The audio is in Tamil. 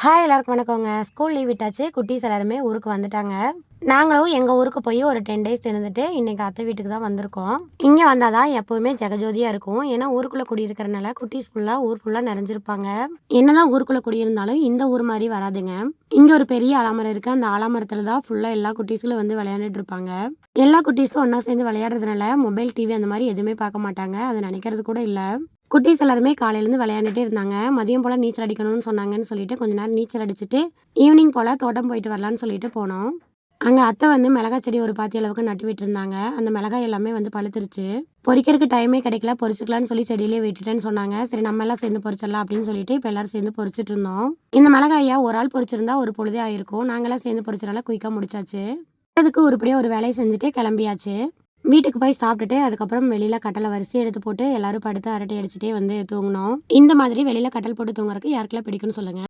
ஹாய் எல்லாருக்கும் வணக்கங்க. ஸ்கூல் லீவ் விட்டாச்சு. குட்டீஸ் எல்லாருமே ஊருக்கு வந்துட்டாங்க. நாங்களும் எங்கள் ஊருக்கு போய் ஒரு டென் டேஸ் இருந்துட்டு இன்றைக்கி அத்தை வீட்டுக்கு தான் வந்திருக்கோம். இங்கே வந்தால் தான் எப்போவுமே ஜெகஜோதியாக இருக்கும். ஏன்னா ஊருக்குள்ளே குடியிருக்கிறனால குட்டீஸ் ஃபுல்லாக ஊர் ஃபுல்லாக நிறைஞ்சிருப்பாங்க. என்ன தான் ஊருக்குள்ளே குடியிருந்தாலும் இந்த ஊர் மாதிரி வராதுங்க. இங்கே ஒரு பெரிய ஆலாமரம் இருக்குது அந்த ஆலாமரத்தில் தான் ஃபுல்லாக எல்லா குட்டீஸும் வந்து விளையாண்டுட்டு இருப்பாங்க. எல்லா குட்டீஸும் ஒன்றா சேர்ந்து விளையாடுறதுனால மொபைல் டிவி அந்த மாதிரி எதுவுமே பார்க்க மாட்டாங்க. அதை நினைக்கிறது கூட இல்லை. குட்டீஸ் எல்லாருமே காலையிலேருந்து விளையாண்டுட்டே இருந்தாங்க. மதியம் போல் நீச்சல் அடிக்கணும்னு சொன்னாங்கன்னு சொல்லிட்டு கொஞ்ச நேரம் நீச்சல் அடிச்சுட்டு ஈவினிங் போல் தோட்டம் போயிட்டு வரலான்னு சொல்லிட்டு போனோம். அங்கே அத்தை வந்து மிளகாய் செடி ஒரு பாத்தி அளவுக்கு நட்டு விட்டுருந்தாங்க. அந்த மிளகாய் எல்லாமே வந்து பழுத்துருச்சு. பொறிக்கிறதுக்கு டைமே கிடைக்கல பொரிச்சுக்கலாம்னு சொல்லி செடியிலே விட்டுட்டேன்னு சொன்னாங்க. சரி நம்ம எல்லாம் சேர்ந்து பொரிச்சிடலாம் அப்படின்னு சொல்லிட்டு இப்போ எல்லாரும் சேர்ந்து பொறிச்சிட்டு இருந்தோம். இந்த மிளகாயை ஒரு ஆள் பொரிச்சிருந்தா ஒரு பொழுதே ஆயிருக்கும். நாங்களாம் சேர்ந்து பொறிச்சனால குயிக்காக முடிச்சாச்சு. அதுக்கு உருப்படியாக ஒரு வேலையை செஞ்சுட்டு கிளம்பியாச்சு. வீட்டுக்கு போய் சாப்பிட்டுட்டு அதுக்கப்புறம் வெளியில் கட்டலை வரிசை எடுத்து போட்டு எல்லாரும் படுத்து அரட்டை அடிச்சுட்டே வந்து தூங்கினோம். இந்த மாதிரி வெளியில் கட்டல் போட்டு தூங்குறதுக்கு யாருக்கெல்லாம் பிடிக்கும்னு சொல்லுங்கள்